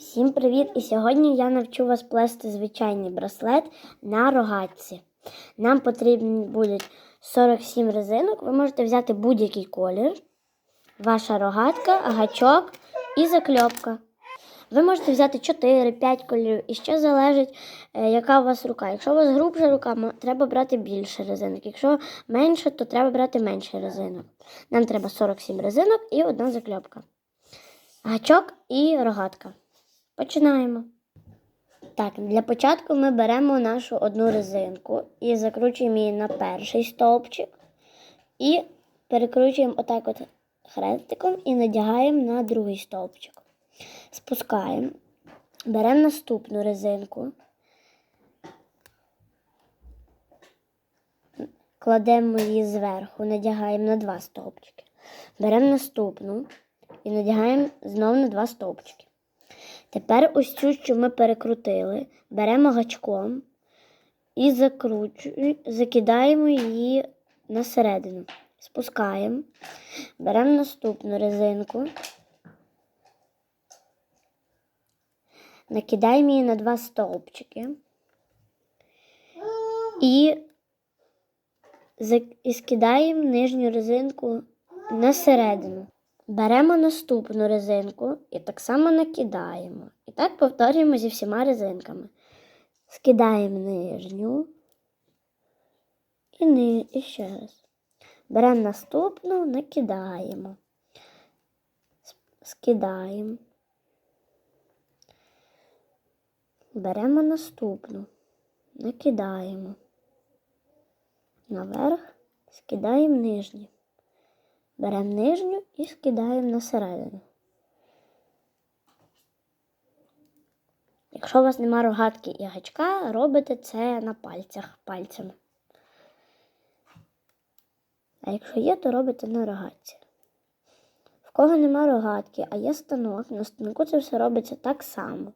Всім привіт! І сьогодні я навчу вас плести звичайний браслет на рогатці. Нам потрібні будуть 47 резинок. Ви можете взяти будь-який колір, ваша рогатка, гачок і закльопка. Ви можете взяти 4-5 кольорів, і ще залежить, е, яка у вас рука. Якщо у вас грубша рука, треба брати більше резинок. Якщо менше, то треба брати менше резинок. Нам треба 47 резинок і одна закльопка. Гачок і рогатка. Починаємо. Так, для початку ми беремо нашу одну резинку і закручуємо її на перший стовпчик. І перекручуємо отак от хрестиком і надягаємо на другий стовпчик. Спускаємо. Беремо наступну резинку. Кладемо її зверху, надягаємо на два стовпчики. Беремо наступну і надягаємо знову на два стовпчики. Тепер ось цю, що ми перекрутили, беремо гачком і закидаємо її на середину. Спускаємо, беремо наступну резинку, накидаємо її на два стовпчики і скидаємо нижню резинку на середину. Беремо наступну резинку і так само накидаємо. І так повторюємо зі всіма резинками. Скидаємо нижню і, ни... і ще раз. Беремо наступну, накидаємо. Скидаємо. Беремо наступну, накидаємо. Наверх скидаємо нижню. Беремо нижню і скидаємо на середину. Якщо у вас нема рогатки і гачка, робите це на пальцях пальцями. А якщо є, то робите на рогатці. В кого нема рогатки, а є станок, на станку це все робиться так само.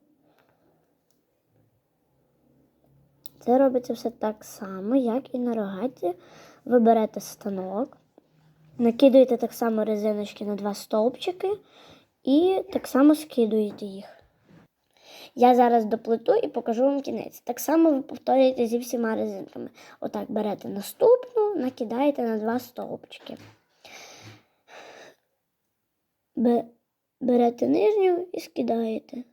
Це робиться все так само, як і на рогатці. Ви берете станок. Накидуєте так само резиночки на два стовпчики і так само скидуєте їх. Я зараз доплету і покажу вам кінець. Так само ви повторюєте зі всіма резинками. Отак берете наступну, накидаєте на два стовпчики. Берете нижню і скидаєте.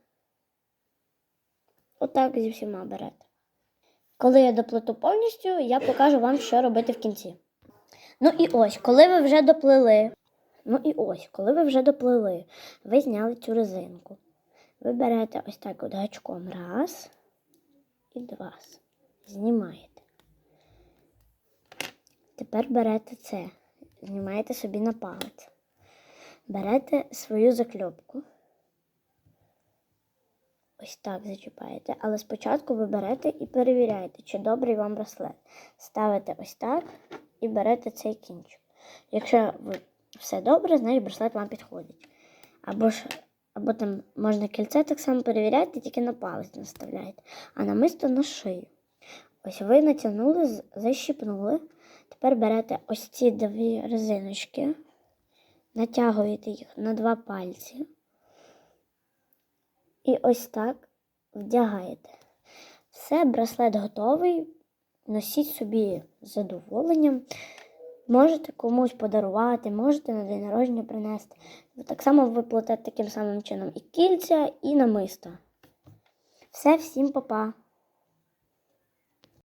Отак зі всіма берете. Коли я доплету повністю, я покажу вам, що робити в кінці. Ну і ось, коли ви вже доплели. Ну і ось, коли ви вже доплели, ви зняли цю резинку. Ви берете ось так от гачком раз і два. Знімаєте. Тепер берете це, знімаєте собі на палець. Берете свою закльопку. Ось так зачіпаєте. Але спочатку ви берете і перевіряєте, чи добрий вам браслет. Ставите ось так і берете цей кінчик. Якщо все добре, значить браслет вам підходить. Або ж або там можна кільце так само перевіряти, тільки на палець наставляєте, а намисто на шию. Ось ви натягнули, защіпнули. Тепер берете ось ці дві резиночки, натягуєте їх на два пальці. І ось так вдягаєте. Все, браслет готовий. Носіть собі з задоволенням. Можете комусь подарувати, можете на день народження принести. Так само ви платите таким самим чином і кільця, і намиста. Все, всім па-па.